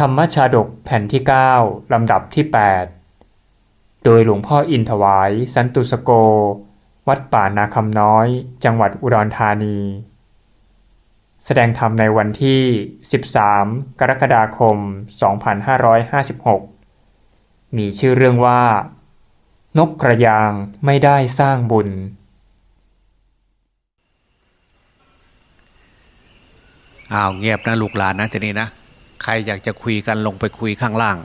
ธรรมชาดกแผ่นที่ 9 ลำดับที่ 8 โดยหลวงพ่ออินถวาย สันตุสโก วัดป่านาคำน้อย จังหวัดอุดรธานี แสดงธรรมในวันที่ 13 กรกฎาคม 2556 มีชื่อเรื่องว่า นกกระยางไม่ได้สร้างบุญ อ้าวเงียบนะลูกหลานนะทีนี้นะ ใครอยากจะคุยกันลงไปคุยข้างล่าง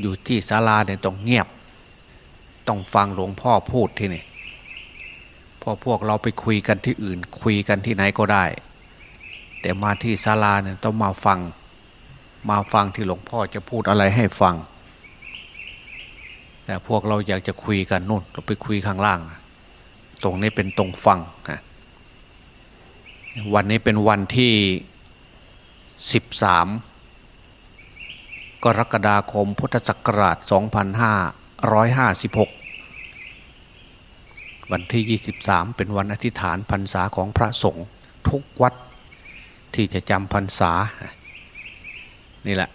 อยู่ที่ศาลาเนี่ยต้องเงียบ ต้องฟังหลวงพ่อพูดที่นี่พอพวกเราไปคุยกันที่อื่น คุยกันที่ไหนก็ได้ แต่มาที่ศาลาเนี่ยต้องมาฟัง มาฟังที่หลวงพ่อจะพูดอะไรให้ฟัง แต่พวกเราอยากจะคุยกันนู่นเราไปคุยข้างล่าง ตรงนี้เป็นตรงฟังนะวันนี้เป็นวันที่ 13 กรกฎาคมพุทธศักราช 2556 วันที่ 23 เป็นวันอธิษฐานพรรษาของพระสงฆ์ทุกวัดที่จะจำพรรษา นี่แหละ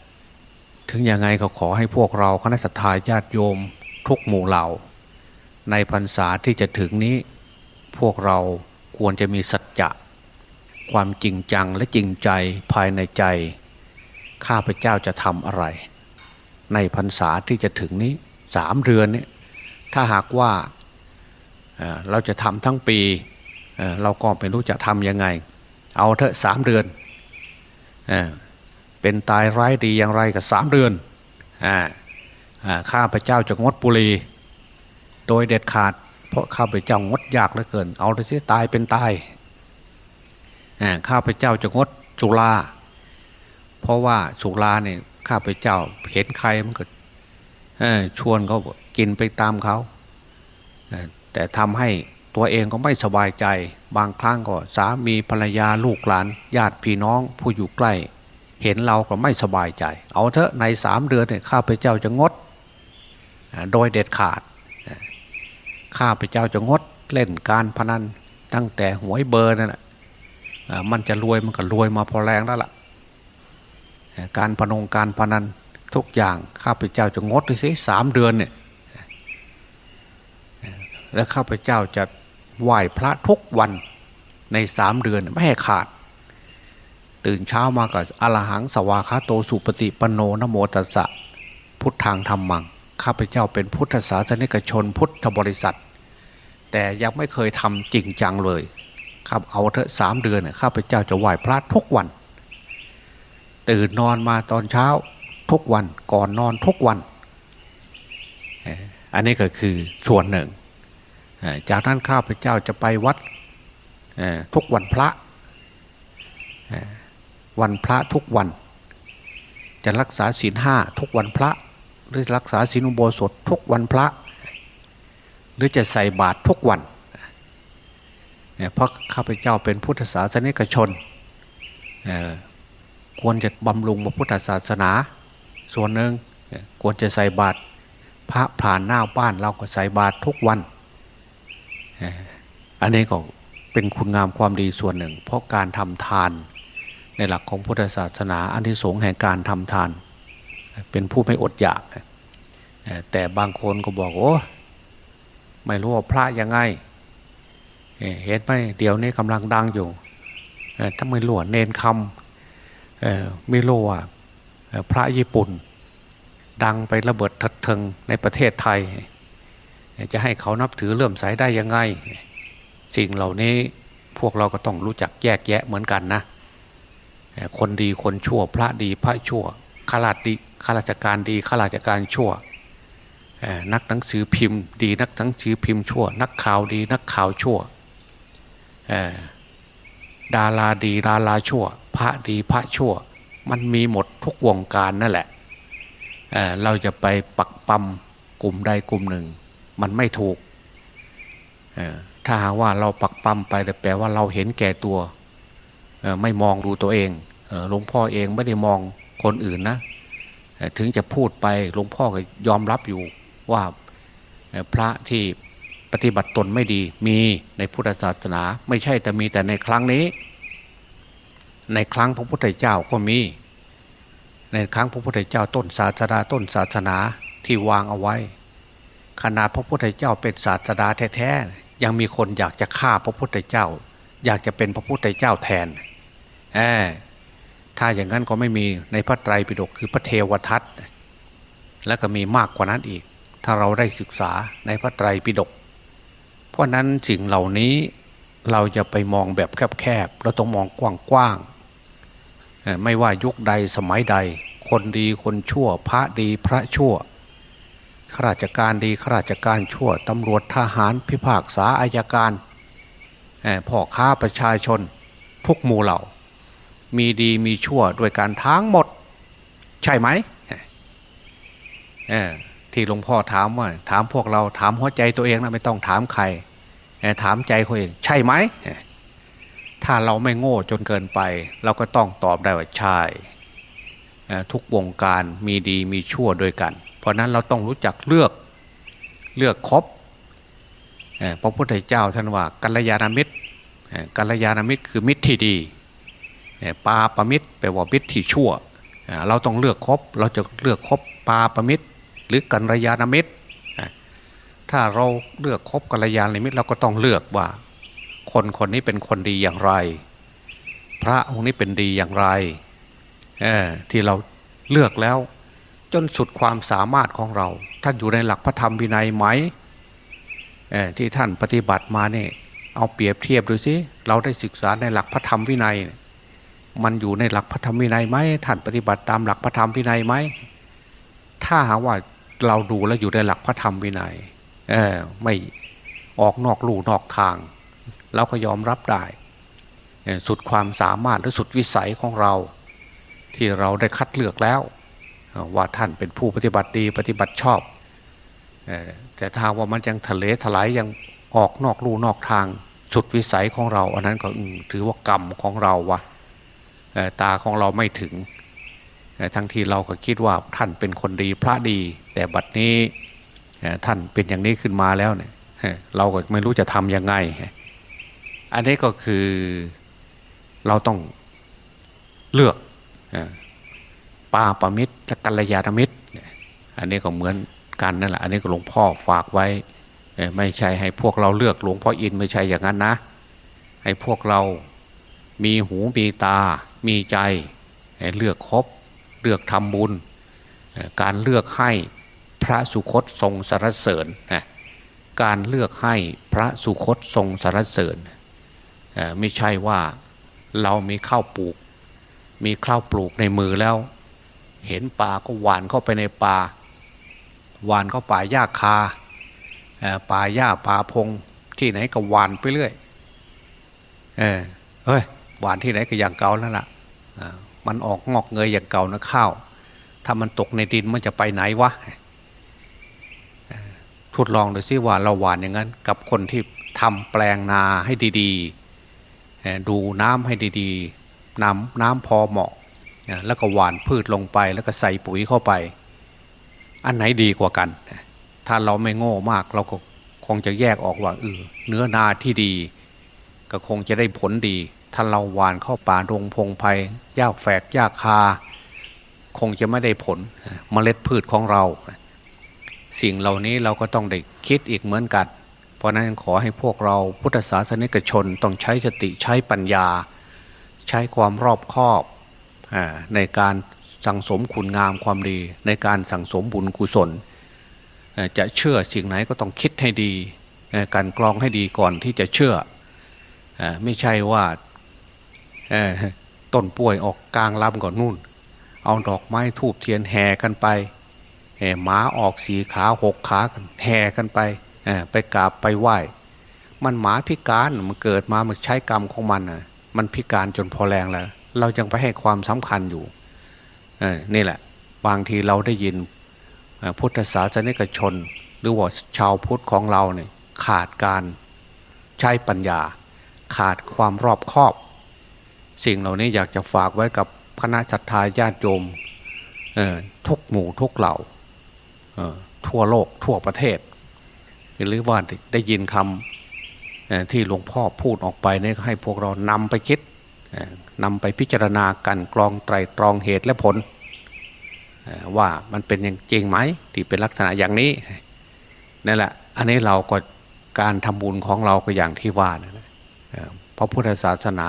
ถึงยังไงก็ขอให้พวกเราคณะสัตยาญาติโยมทุกหมู่เหล่า ในพรรษาที่จะถึงนี้ พวกเราควรจะมีสัจจะ ความจริงจังและจริงใจภายในใจ ข้าพเจ้าจะทำอะไร ในพรรษาที่จะถึงนี้สามเดือนนี้ถ้าหากว่าเราจะทำทั้งปีเราก็ไม่รู้จะทำยังไง เอาเถอะสามเดือนเป็นตายร้ายดีอย่างไรกับสามเดือนข้าพเจ้าจะงดบุหรีโดยเด็ดขาด เพราะข้าพเจ้างดยากเหลือเกิน เอาเลยสิตายเป็นตาย ข้าพเจ้าจะงดสุรา เพราะว่าสุราเนี่ยข้าพเจ้าเห็นใครมันก็ชวนเขากินไปตามเขาแต่ทำให้ตัวเองก็ไม่สบายใจ บางครั้งก็สามีภรรยาลูกหลาน ญาติพี่น้องผู้อยู่ใกล้ เห็นเราก็ไม่สบายใจ เอาเถอะในสามเดือนเนี่ยข้าพเจ้าจะงด โดยเด็ดขาดข้าพเจ้าจะงดเล่นการพนันตั้งแต่หวยเบอร์นั่นแหละ มันจะรวยมันก็รวยมาพอแรงแล้วล่ะอ่าการพนงการพนันทุกอย่างข้าพเจ้าจะงดดูสิสามเดือนเนี่ยแล้วข้าพเจ้าจะไหว้พระทุกวันในสามเดือนไม่ให้ขาด ตื่นเช้ามาก็อรหังสวาคาโตสุปฏิปโนนโมตัสสะพุทธังธรรมัง ข้าพเจ้าเป็นพุทธศาสนิกชนพุทธบริษัท แต่ยังไม่เคยทำจริงจังเลย ครับเอาเถอะสามเดือนข้าพเจ้าจะไหว้พระทุกวัน ตื่นนอนมาตอนเช้าทุกวันก่อนนอนทุกวัน อันนี้ก็คือส่วนหนึ่งเอ่อจากนั้นข้าพเจ้าจะไปวัดทุกวันพระวันพระทุกวัน จะรักษาศีลห้าทุกวันพระ หรือรักษาศีลอุโบสถทุกวันพระ หรือจะใส่บาตรทุกวัน เพราะข้าพเจ้าเป็นพุทธศาสนิกชน ควรจะบำรุงพระพุทธศาสนา ส่วนหนึ่งควรจะใส่บาตรพระผ่านหน้าบ้านเราก็ใส่บาตรทุกวัน อันนี้ก็เป็นคุณงามความดีส่วนหนึ่ง เพราะการทำทานในหลักของพุทธศาสนา อันที่สงแห่งการทำทาน เป็นผู้ไม่อดอยาก แต่บางคนก็บอกโอ้ไม่รู้ว่าพระยังไง เห็นไหมเดี๋ยวนี้กำลังดังอยู่ถ้าไม่รู้ว่าเนนคำไม่รู้ว่าพระญี่ปุ่น ดังไประเบิดทัดเทิงในประเทศไทย จะให้เขานับถือเลื่อมใสได้ยังไง สิ่งเหล่านี้พวกเราก็ต้องรู้จักแยกแยะเหมือนกันนะ คนดีคนชั่ว พระดีพระชั่วข้าราชดีข้าราชการดีข้าราชการชั่วนักหนังสือพิมพ์ ดีนักหนังสือพิมพ์ชั่ว นักข่าวดีนักข่าวชั่ว ดาราดีดาราชั่ว พระดีพระชั่ว มันมีหมดทุกวงการนั่นแหละเเราจะไปปักปั๊มกลุ่มใดกลุ่มหนึ่ง มันไม่ถูก ถ้าหากว่าเราปักปั๊มไปแต่แปลว่าเราเห็นแก่ตัว ไม่มองดูตัวเองหลวงพ่อเองไม่ได้มองคนอื่นนะ ถึงจะพูดไปหลวงพ่อก็ยอมรับอยู่ว่าพระที่ ปฏิบัติตนไม่ดีมีในพุทธศาสนา ไม่ใช่แต่มีแต่ในครั้งนี้ ในครั้งพระพุทธเจ้าก็มี ในครั้งพระพุทธเจ้าต้นศาสดาต้นศาสนาที่วางเอาไว้ ขนาดพระพุทธเจ้าเป็นศาสดาแท้ๆยังมีคนอยากจะฆ่าพระพุทธเจ้า อยากจะเป็นพระพุทธเจ้าแทนแอบถ้าอย่างนั้นก็ไม่มีในพระไตรปิฎกคือพระเทวทัตและก็มีมากกว่านั้นอีก ถ้าเราได้ศึกษาในพระไตรปิฎก เพราะนั้นสิ่งเหล่านี้เราจะไปมองแบบแคบๆเราต้องมองกว้างๆไม่ว่ายุคใดสมัยใด คนดีคนชั่ว พระดีพระชั่วข้าราชการดีข้าราชการชั่วตำรวจทหารพิพากษาอายการพ่อค้าประชาชน ทุกหมู่เหล่า มีดีมีชั่วด้วยการทั้งหมด ใช่ไหม ที่หลวงพ่อถามว่า ถามพวกเราถามหัวใจตัวเองนะไม่ต้องถามใคร ถามใจเขาเอง ใช่ไหม ถ้าเราไม่โง่จนเกินไป เราก็ต้องตอบได้ว่าใช่ทุกวงการมีดีมีชั่วด้วยกัน เพราะนั้นเราต้องรู้จักเลือกเลือกครบพระพุทธเจ้าท่านว่ากัลยาณมิตรกัลยาณมิตรคือมิตรที่ดีปาปมิตรแปลว่ามิตรที่ชั่ว เราต้องเลือกครบเราจะเลือกครบปาปมิตร รือกัลยาณมิตร ถ้าเราเลือกคบกัลยาณมิตรเราก็ต้องเลือกว่า คนคนนี้เป็นคนดีอย่างไร พระองค์นี้เป็นดีอย่างไรที่เราเลือกแล้ว จนสุดความสามารถของเราท่านอยู่ในหลักพระธรรมวินัยไหมที่ท่านปฏิบัติมาเนี่ยเอาเปรียบเทียบดูสิเราได้ศึกษาในหลักพระธรรมวินัย มันอยู่ในหลักพระธรรมวินัยไหมท่านปฏิบัติตามหลักพระธรรมวินัยไหมถ้าหาว่า เราดูแล้วอยู่ในหลักพระธรรมวินัยเออไม่ออกนอกลู่นอกทางเราก็ยอมรับได้ สุดความสามารถหรือสุดวิสัยของเรา ที่เราได้คัดเลือกแล้ว ว่าท่านเป็นผู้ปฏิบัติดีปฏิบัติชอบ แต่ถ้าว่ามันยังทะเลถลายยังออกนอกลู่นอกทางสุดวิสัยของเรา อันนั้นก็ถือว่ากรรมของเราวะตาของเราไม่ถึง ทั้งที่เราก็คิดว่าท่านเป็นคนดีพระดี แต่บัดนี้ท่านเป็นอย่างนี้ขึ้นมาแล้วเนี่ยเราก็ไม่รู้จะทำยังไง อันนี้ก็คือเราต้องเลือกปาปมิตรและกัลยาณมิตร อันนี้ก็เหมือนกันนั่นแหละ อันนี้ก็หลวงพ่อฝากไว้ ไม่ใช่ให้พวกเราเลือกหลวงพ่ออินไม่ใช่อย่างนั้นนะ ให้พวกเรามีหูมีตา มีใจเลือกครบ เลือกทำบุญ การเลือกให้พระสุคตทรงสรรเสริญนะการเลือกให้พระสุคตทรงสรรเสริญไม่ใช่ว่าเรามีข้าวปลูก มีข้าวปลูกในมือแล้ว เห็นป่าก็หวานเข้าไปในป่าหวานเข้าป่าหญ้าคาป่าหญ้าป่าพง ที่ไหนก็หวานไปเรื่อยเออเฮ้ยหวานที่ไหนก็อย่างเก่าแล้วล่ะ มันออกงอกเงยอย่างเก่านะข้าว ถ้ามันตกในดินมันจะไปไหนวะทดลองดูซิว่าเราหวานอย่างนั้น กับคนที่ทำแปลงนาให้ดีๆ ดูน้ำให้ดีๆ น้ำน้ำพอเหมาะ แล้วก็หวานพืชลงไป แล้วก็ใส่ปุ๋ยเข้าไป อันไหนดีกว่ากัน ถ้าเราไม่โง่มากเราก็คงจะแยกออกว่าเออเนื้อนาที่ดี ก็คงจะได้ผลดี ถ้าเราหวานเข้าป่าดงพงไพ่ยากแฝกยากคา คงจะไม่ได้ผลเมล็ดพืชของเรา สิ่งเหล่านี้เราก็ต้องได้คิดอีกเหมือนกัน เพราะนั้นขอให้พวกเราพุทธศาสนิกชนต้องใช้สติใช้ปัญญา ใช้ความรอบคอบในการสั่งสมคุณงามความดี ในการสั่งสมบุญกุศล จะเชื่อสิ่งไหนก็ต้องคิดให้ดี การกรองให้ดีก่อนที่จะเชื่อ ไม่ใช่ว่า ต้นป่วยออกกลางลำก่อนนู่น เอาดอกไม้ทูบเทียนแห่กันไปหมาออกสีขาหกขากันแห่กันไปไปกราบไปไหว้ มันหมาพิการมันเกิดมามันใช้กรรมของมันมันพิการจนพอแรงแล้ว เรายังไปให้ความสำคัญอยู่นี่แหละ บางทีเราได้ยินพุทธศาสนิกชน หรือว่าชาวพุทธของเราเนี่ยขาดการใช้ปัญญา ขาดความรอบคอบ สิ่งเหล่านี้อยากจะฝากไว้กับคณะศรัทธาญาติโยมทุกหมู่ทุกเหล่าทั่วโลกทั่วประเทศ หรือว่าได้ยินคำที่หลวงพ่อพูดออกไปนี่ให้พวกเรานำไปคิดนำไปพิจารณากันกรองไตรตรองเหตุและผล ว่ามันเป็นอย่างจริงไหมที่เป็นลักษณะอย่างนี้นั่นแหละอันนี้เราก็การทำบุญของเราก็อย่างที่ว่านะเพระพุทธศาสนา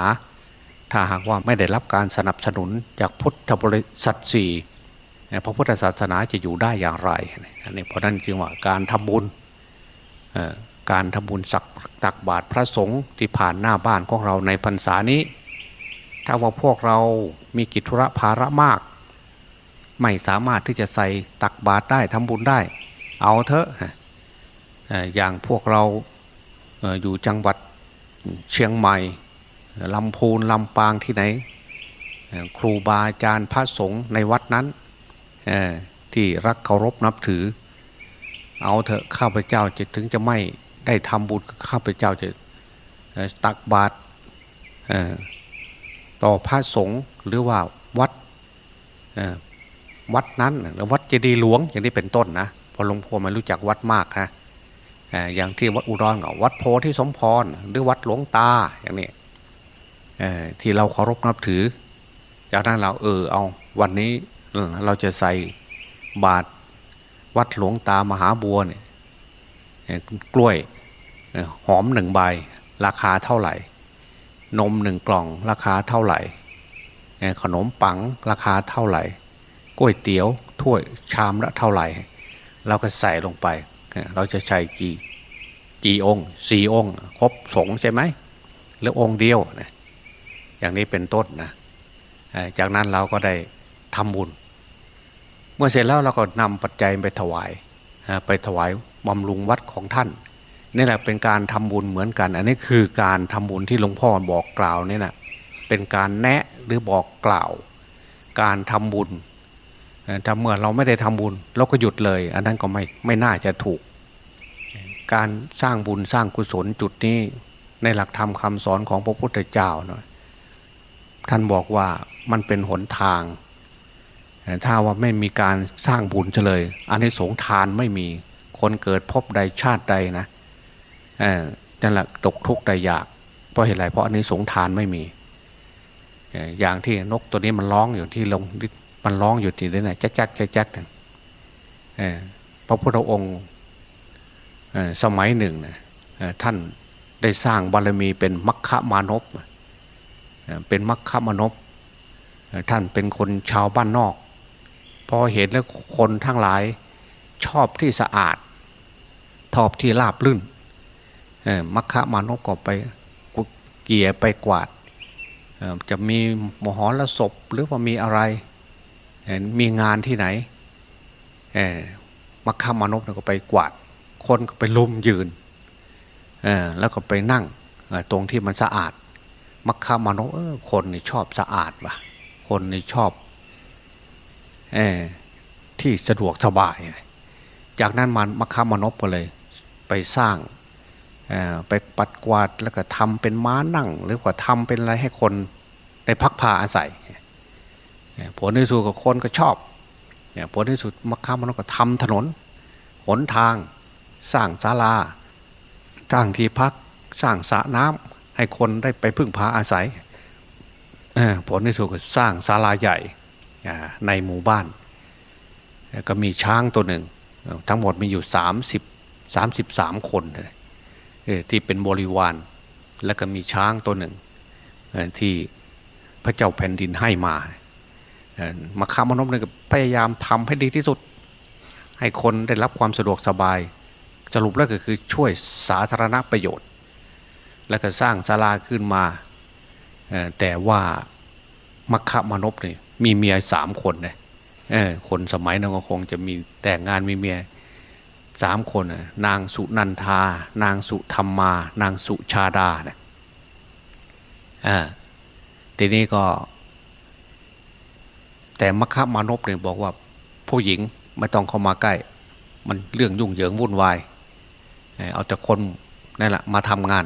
ถ้าหากว่าไม่ได้รับการสนับสนุนจากพุทธบริษัทสี่พระพุทธศาสนาจะอยู่ได้อย่างไรอันนี้เพราะนั้นจึงว่าการทำบุญการทำบุญสักตักบาตรพระสงฆ์ที่ผ่านหน้าบ้านของเราในพรรษานี้ ถ้าว่าพวกเรามีกิจธุระภาระมาก ไม่สามารถที่จะใส่ตักบาตรได้ทำบุญได้ เอาเถอะอย่างพวกเราอยู่จังหวัดเชียงใหม่ ลำพูนลำปางที่ไหน ครูบาอาจารย์พระสงฆ์ในวัดนั้นที่รักเคารพนับถือ เอาเถอะข้าพเจ้าจะถึงจะไม่ได้ทำบุญข้าพเจ้าจะตักบาตรต่อพระสงฆ์หรือว่าวัดวัดนั้นหรือวัดเจดีย์หลวงอย่างนี้เป็นต้นนะพอหลวงพ่อไม่รู้จักวัดมากนะอย่างที่วัดอุดรก็วัดโพธิสมพรหรือวัดหลวงตาอย่างนี้ ที่เราเคารพนับถือ จากนั้นเราเออเอาวันนี้เราจะใส่บาตรวัดหลวงตามหาบัวเนี่ยกล้วยหอมหนึ่งใบราคาเท่าไหร่ นมหนึ่งกล่องราคาเท่าไหร่ ขนมปังราคาเท่าไหร่ก๋วยเตี๋ยวถ้วยชามละเท่าไหร่ เราก็ใส่ลงไป เราจะใช้กี่กี่องค์สี่องค์ ครบสงใช่ไหมหรือองค์เดียวนะ อย่างนี้เป็นต้นนะจากนั้นเราก็ได้ทำบุญ เมื่อเสร็จแล้วเราก็นำปัจจัยไปถวาย ไปถวายบำรุงวัดของท่านนี่แหละเป็นการทำบุญเหมือนกัน อันนี้คือการทำบุญที่หลวงพ่อบอกกล่าวนี่นะเป็นการแนะหรือบอกกล่าว การทำบุญถ้าเมื่อเราไม่ได้ทำบุญเราก็หยุดเลย อันนั้นก็ไม่ไม่น่าจะถูก การสร้างบุญสร้างกุศลจุดนี้ในหลักธรรมคำสอนของพระพุทธเจ้าเนาะ ท่านบอกว่ามันเป็นหนทางเอ่ถ้าว่าไม่มีการสร้างบุญเฉลยอันนี้สงทานไม่มีคนเกิดพบใดชาติใดนะเออนั่นแหละตกทุกข์ได้ยาก เพราะเหตุไรเพราะอันนี้สงทานไม่มีเอ่ออย่างที่นกตัวนี้มันร้องอยู่ที่ลงมันร้องอยู่ที่นี่นะแจ๊กแจ๊กแจ๊กแจ๊กเนี่ยเออพระพุทธองค์เอ่อสมัยหนึ่งนะท่านได้สร้างบารมีเป็นมัคคะมานพ เป็นมัคคมนพท่านเป็นคนชาวบ้านนอก พอเห็นแล้วคนทั้งหลายชอบที่สะอาดชอบที่ราบลื่นมัคคะมานพก็ไปเกี่ยไปกวาดจะมีมหรสพหรือว่ามีอะไร มีงานที่ไหนมัคคมานพก็ไปกวาด คนก็ไปลุมยืนแล้วก็ไปนั่งตรงที่มันสะอาด มัคคะมานพเออคนนี่ชอบสะอาดว่ะ คนนี่ชอบเออที่สะดวกสบาย จากนั้นมันมัคคะมานพก็เลย ไปสร้างเอ่อไปปัดกวาดแล้วก็ทำเป็นม้านั่ง หรือว่าทำเป็นอะไรให้คนได้พักพาอาศัยผลที่สุดก็คนก็ชอบผลที่สุดมัคคามนุษย์ก็ทำถนนหนทาง สร้างศาลาสร้างที่พักสร้างสระน้ำ ให้คนได้ไปพึ่งพาอาศัยผลที่สุดก็สร้างศาลาใหญ่ในหมู่บ้าน ก็มีช้างตัวหนึ่ง ทั้งหมดมีอยู่สามสิบสามสิบสามคนที่เป็นบริวาร แล้วก็มีช้างตัวหนึ่ง ที่พระเจ้าแผ่นดินให้มามาค้ามนพเนี่ยก็พยายามทำให้ดีที่สุด ให้คนได้รับความสะดวกสบาย สรุปแล้วก็คือช่วยสาธารณประโยชน์ แล้วก็สร้างศาลาขึ้นมา แต่ว่ามัคคะมนพนี่มีเมียสามคนเลยคนสมัยนั้นก็คงจะมีแต่งงานมีเมียสามคนน่นางสุนันทา นางสุธรรมา นางสุชาดาเนี่ยอ่าทีนี้ก็ แต่มัคคะมานพเนี่ยบอกว่าผู้หญิงไม่ต้องเข้ามาใกล้ มันเรื่องยุ่งเหยิงวุ่นวาย เอาแต่คนนั่นแหละมาทำงาน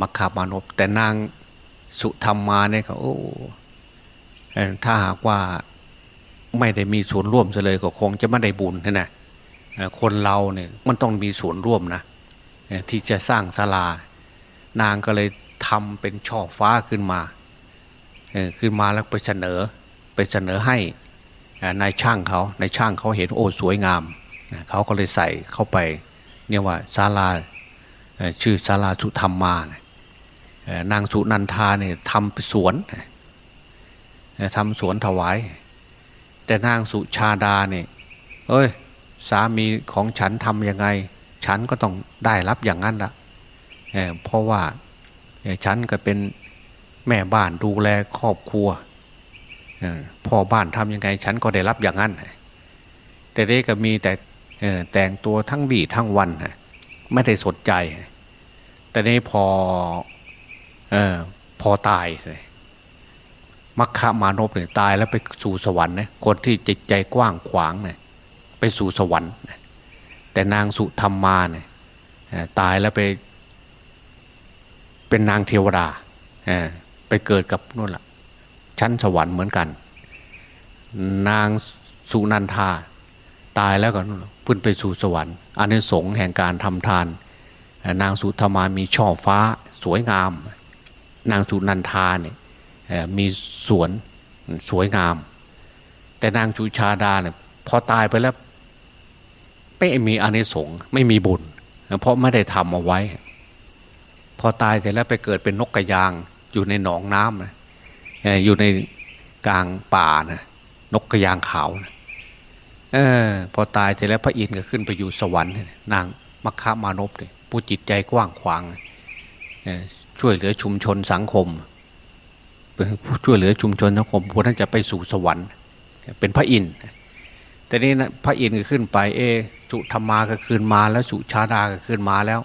มัคคะมานพแต่นางสุธรรมาเนี่ยเขาโอ้ถ้าหากว่าไม่ได้มีส่วนร่วมเลยก็คงจะไม่ได้บุญนะนะคนเราเนี่ยมันต้องมีส่วนร่วมนะที่จะสร้างศาลานางก็เลยทำเป็นช่อฟ้าขึ้นมาขึ้นมาแล้วไปเสนอไปเสนอให้นายช่างเขานายช่างเขาเห็นโอ้สวยงามเขาก็เลยใส่เข้าไปเนี่ยว่าศาลา ชื่อศาลาสุธรรมานะนางสุนันทาเนี่ยทำสวนทำสวนถวาย แต่นางสุชาดาเนี่ยเอ้ยสามีของฉันทำยังไง ฉันก็ต้องได้รับอย่างนั้นละเอ่อเพราะว่าฉันก็เป็นแม่บ้านดูแลครอบครัวพ่อบ้านทำยังไง ฉันก็ได้รับอย่างนั้นแต่เด็กก็มีแต่แต่งตัวทั้งบีทั้งวันน่ะ ไม่ได้สนใจ แต่นี้พอเออพอตายเลยมัคคมานพเนี่ยตายแล้วไปสู่สวรรค์นะคนที่จิตใจกว้างขวางเนี่ยไปสู่สวรรค์ แต่นางสุธรรมาเนี่ยตายแล้วไป เป็นนางเทวดาอไปเกิดกับนู่นละชั้นสวรรค์เหมือนกัน นางสุนันทา ตายแล้วก็นู่นล่ะขึ้นไปสู่สวรรค์อันนี้สงแห่งการทำทาน นางสุธรรมามีช่อฟ้าสวยงาม นางสุนันทาเนี่ยมีสวนสวยงาม แต่นางจุชาดาเนี่ยพอตายไปแล้วไม่มีอานิสงส์ไม่มีบุญ เพราะไม่ได้ทำเอาไว้ พอตายเสร็จแล้วไปเกิดเป็นนกกระยางอยู่ในหนองน้ำนะเอ่ออยู่ในกลางป่านะนกกระยางขาวนะ เออ พอตายเสร็จแล้วพระอินทร์ก็ขึ้นไปอยู่สวรรค์นางมัคคามานพเนี่ยผู้จิตใจกว้างขวางออช่วยเหลือชุมชนสังคมเป็นผู้ช่วยเหลือชุมชนสังคมผู้นั้นจะไปสู่สวรรค์ เป็นพระอินทร์แต่นี่นะพระอินทร์ก็ขึ้นไปเอสุธรรมาก็คืนมาแล้วสุชาดาก็คืนมาแล้ว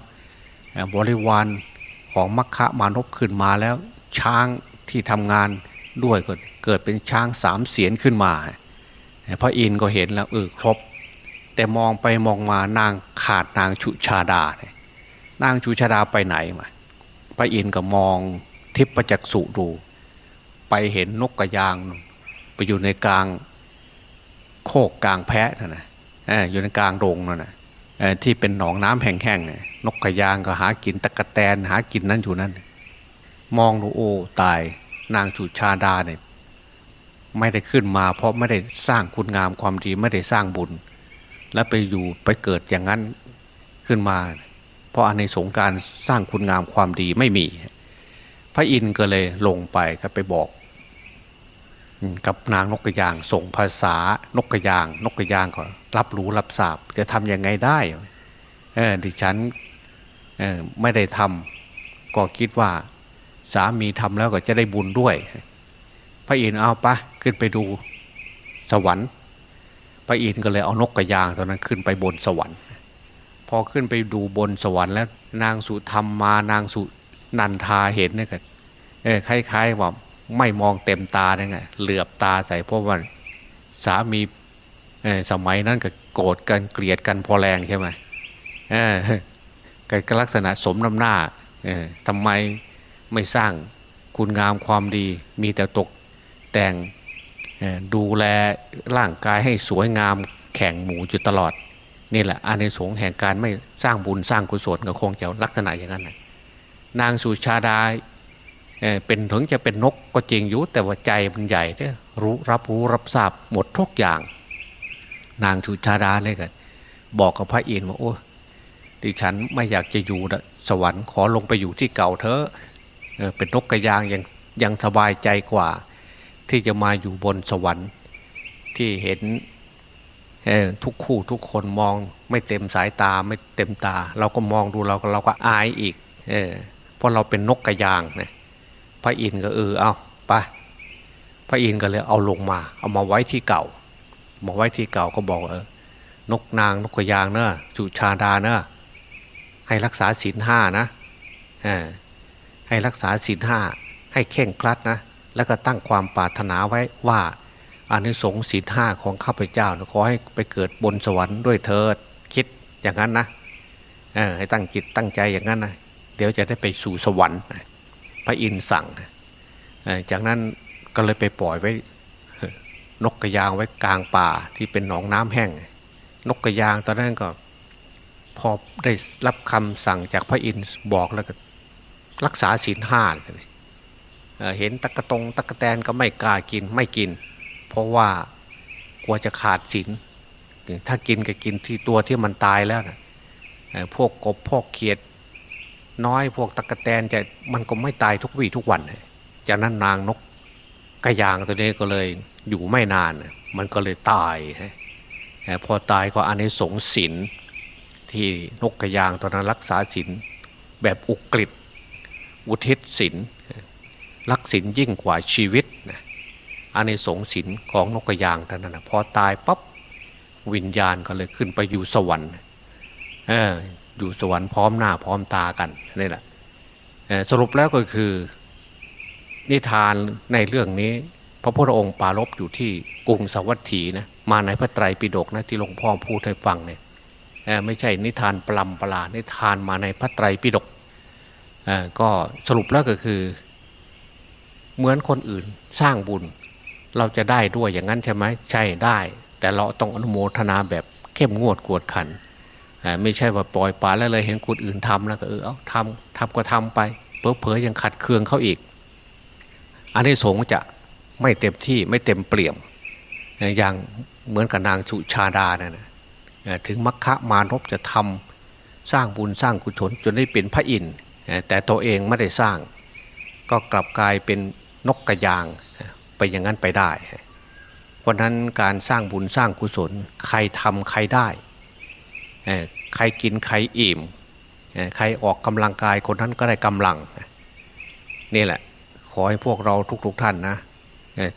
บริวารของมัคคะมานพขึ้นมาแล้ว ช้างที่ทำงานด้วยก็เกิดเป็นช้างสามเสียนขึ้นมา พระอินทร์ก็เห็นแล้วเออครบ แต่มองไปมองมานางขาดนางชุชาดาเนี่ยนางชุชาดาไปไหนมาพระอินทร์ก็มองทิพจักษุดู ไปเห็นนกกระยาง ไปอยู่ในกลางโคกกลางแพะนั่นะอยู่ในกลางโรงนั่นนะที่เป็นหนองน้ำแห้งๆน่ะนกกระยางก็หากินตะกะแตนหากินนั้นอยู่นั่นมองดูโอ้ตายนางชุชาดาเนี่ย ไม่ได้ขึ้นมา เพราะไม่ได้สร้างคุณงามความดีไม่ได้สร้างบุญ แล้วไปอยู่ไปเกิดอย่างนั้นขึ้นมา เพราะอันในสงการสร้างคุณงามความดีไม่มี พระอินทร์ก็เลยลงไปก็ไปบอก กับนางนกกระยางส่งภาษานกกระยาง นกกระยางก็รับรู้รับทราบจะทำยังไงได้เออดิฉันเออไม่ได้ทำก็คิดว่าสามีทำแล้วก็จะได้บุญด้วย พระอินทร์เอาปะขึ้นไปดูสวรรค์ พระอินทร์ก็เลยเอานกกระยางตอนนั้นขึ้นไปบนสวรรค์ พอขึ้นไปดูบนสวรรค์แล้ว นางสุธรรมมานางสุนันทาเห็นเนี่ยก็เออคล้ายๆว่าไม่มองเต็มตาเนี่ยไงเหลือบตาใส่เพราะว่าสามีสมัยนั้นก็โกรธกันเกลียดกันพอแรงใช่ไหมเออก็ลักษณะสมน้ำหน้าทำไมไม่สร้างคุณงามความดี มีแต่ตก แต่งดูแลร่างกายให้สวยงามแข่งหมูอยู่ตลอดนี่แหละอานิสงส์แห่งการไม่สร้างบุญสร้างกุศลก็คงจะลักษณะอย่างนั้นนะนางสุชาดาเป็นถึงจะเป็นนกก็จริงอยู่แต่ว่าใจมันใหญ่เนี่ยรู้รับรู้รับทราบหมดทุกอย่าง นางสุชาดาเลยกันบอกกับพระอินทร์ว่าโอ้ดิฉันไม่อยากจะอยู่นะสวรรค์ขอลงไปอยู่ที่เก่าเถอะเออเป็นนกกระยางยังยังสบายใจกว่า ที่จะมาอยู่บนสวรรค์ที่เห็นทุกคู่ทุกคนมองไม่เต็มสายตาไม่เต็มตา เราก็มองดูเราก็เราก็อายอีกเออเพราะเราเป็นนกกระยางนี่ยพระอินทร์ก็เออเอาไปพระอินทร์ก็เลยเอาลงมา เอามาไว้ที่เก่า มาไว้ที่เก่าก็บอกเออนกนางนกกระยางเนอะจุชาดาเนอะให้รักษาศีลห้านะอให้รักษาศีลห้าให้เข่งครัดนะ แล้วก็ตั้งความปรารถนาไว้ว่าอานิสงส์ศีลห้าของข้าพเจ้านะขอให้ไปเกิดบนสวรรค์ด้วยเถิดคิดอย่างนั้นนะอให้ตั้งจิตตั้งใจอย่างนั้นนะเดี๋ยวจะได้ไปสู่สวรรค์พระอินทร์สั่งจากนั้นก็เลยไปปล่อยไว้ นกกระยางไว้กลางป่าที่เป็นหนองน้ำแห้ง นกกระยางตอนนั้นก็ พอได้รับคำสั่งจากพระอินทร์บอกแล้วก็รักษาศีลห้าเลย เห็นตะกะตงตะกะแตนก็ไม่กล้ากินไม่กิน เพราะว่ากลัวจะขาดศีลถ้ากินก็กินที่ตัวที่มันตายแล้วนะพวกกบพวกเขียด น้อยพวกตะกะแตนจะมันก็ไม่ตายทุกวี่ทุกวันจากนั้นนางนกกระยางตัวนี้ก็เลยอยู่ไม่นาน มันก็เลยตายพอตายก็อันนี้สงส์ศีลที่นกกระยางตัวนั้นรักษาศีลแบบอุกฤษอุทิศศีล รักศีลยิ่งกว่าชีวิตนะอันในสงส์ศีลของนกกระยางท่านนั้นนะพอตายปั๊บวิญญาณก็เลยขึ้นไปอยู่สวรรค์เอออยู่สวรรค์พร้อมหน้าพร้อมตากันนี่แหละสรุปแล้วก็คือนิทานในเรื่องนี้ พระพุทธองค์ปรารบอยู่ที่กรุงสวัตถีนะมาในพระไตรปิฎกนะที่หลวงพ่อพูดให้ฟังเนี่ยไม่ใช่นิทานปลำปลานิทานมาในพระไตรปิฎกก็สรุปแล้วก็คือ เหมือนคนอื่นสร้างบุญ เราจะได้ด้วยอย่างนั้นใช่ไหมใช่ได้ แต่เราต้องอนุโมทนาแบบเข้มงวดกวดขันไม่ใช่ว่าปล่อยปละแล้วเลยเห็นคนอื่นทำแล้วก็เออเอาทำทำก็ทำไปเพอเพอยังขัดเคืองเขาอีก อันนี้สงส์จะไม่เต็มที่ไม่เต็มเปี่ยมอย่างเหมือนกับนางสุชาดานี่นะถึงมัคคะมานพจะทำสร้างบุญสร้างกุศลจนได้เป็นพระอินทร์แต่ตัวเองไม่ได้สร้าง ก็กลับกลายเป็น นกกระยางไปอย่างนั้นไปได้ เพราะนั้นการสร้างบุญสร้างกุศล ใครทำใครได้ ใครกินใครอิ่ม ใครออกกำลังกายคนนั้นก็ได้กำลัง นี่แหละ ขอให้พวกเราทุกๆทท่านนะ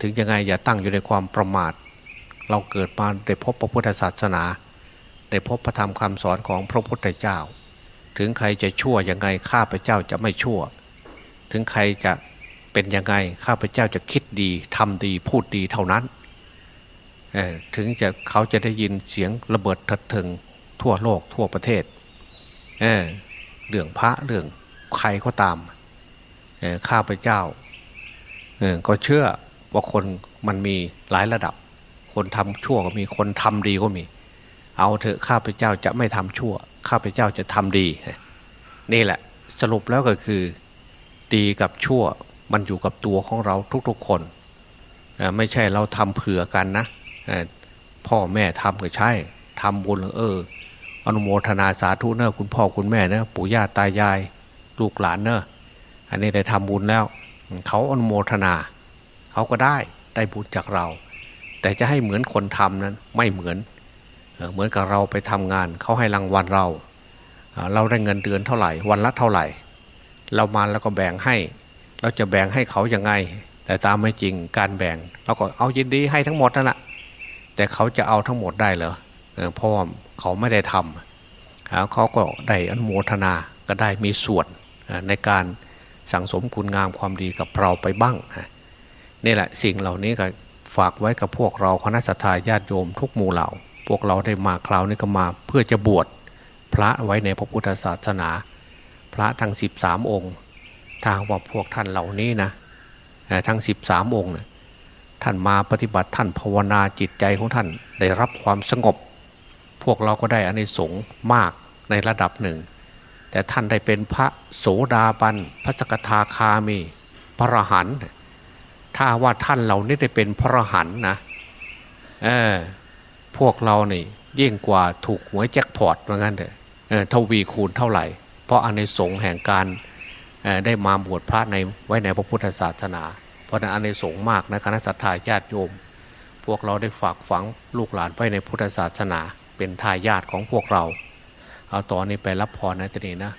ถึงยังไงอย่าตั้งอยู่ในความประมาท เราเกิดมาได้พบพระพุทธศาสนา ได้พบพระธรรมคำสอนของพระพุทธเจ้า ถึงใครจะชั่วยังไงข้าพเจ้าจะไม่ชั่ว ถึงใครจะ เป็นยังไงข้าพเจ้าจะคิดดีทำดีพูดดีเท่านั้น ถึงจะเขาจะได้ยินเสียงระเบิดทัดเทิงทั่วโลกทั่วประเทศเเรื่องพระเรื่องใครก็ตามข้าพเจ้าก็เชื่อว่าคนมันมีหลายระดับ คนทำชั่วก็มีคนทำดีก็มี เอาเถอะข้าพเจ้าจะไม่ทำชั่ว ข้าพเจ้าจะทำดี นี่แหละสรุปแล้วก็คือ ดีกับชั่ว มันอยู่กับตัวของเราทุกๆคนไม่ใช่เราทำเผื่อกันนะพ่อแม่ทำก็ใช่ทำบุญเออ อนุโมทนาสาธุเนอะคุณพ่อคุณแม่เนอะปู่ย่าตายาย ลูกหลานเนอะอันนี้ได้ทำบุญแล้ว เขาอนุโมทนา เขาก็ได้ได้บุญจากเรา แต่จะให้เหมือนคนทำนั้นไม่เหมือนเหมือนกับเราไปทำงาน เขาให้รางวัลเรา เราได้เงินเดือนเท่าไหร่ วันละเท่าไหร่ เรามาแล้วก็แบ่งให้ เราจะแบ่งให้เขายังไง แต่ตามไม่จริงการแบ่งเราก็เอายินดีให้ทั้งหมดนั่นแหละแต่เขาจะเอาทั้งหมดได้เหรอเพราะว่าเขาไม่ได้ทำเขาก็ได้อนโมทนาก็ได้มีส่วนในการสั่งสมคุณงามความดีกับเราไปบ้างนี่แหละสิ่งเหล่านี้ก็ฝากไว้กับพวกเราคณะสัตยาญาติโยมทุกหมู่เหล่า พวกเราได้มาคราวนี้ก็มาเพื่อจะบวชพระไว้ในพระพุทธศาสนา พระทั้ง 13 องค์ ถ้าว่าพวกท่านเหล่านี้นะเอ่อทั้ง 13 องค์นะท่านมาปฏิบัติท่านภาวนาจิตใจของท่านได้รับความสงบ พวกเราก็ได้อานิสงส์มากในระดับหนึ่ง แต่ท่านได้เป็นพระโสดาบัน พระสกทาคามี พระรหันถ้าว่าท่านเหล่านี้ได้เป็นพระรหันนะเออพวกเรานี่ยิ่งกว่าถูกหวยแจ็คพอตเหมือนกันเถอะทวีคูณเท่าไหร่ เพราะอานิสงส์แห่งการ ได้มาบวชพระในไว้ในพระพุทธศาสนา เพราะนั้นอันในสงส์มากนะคณะสัตยาญาติโยม พวกเราได้ฝากฝังลูกหลานไว้ในพุทธศาสนา เป็นทายาทของพวกเรา เอาตอนนี้ไปรับพรนะตนีนะ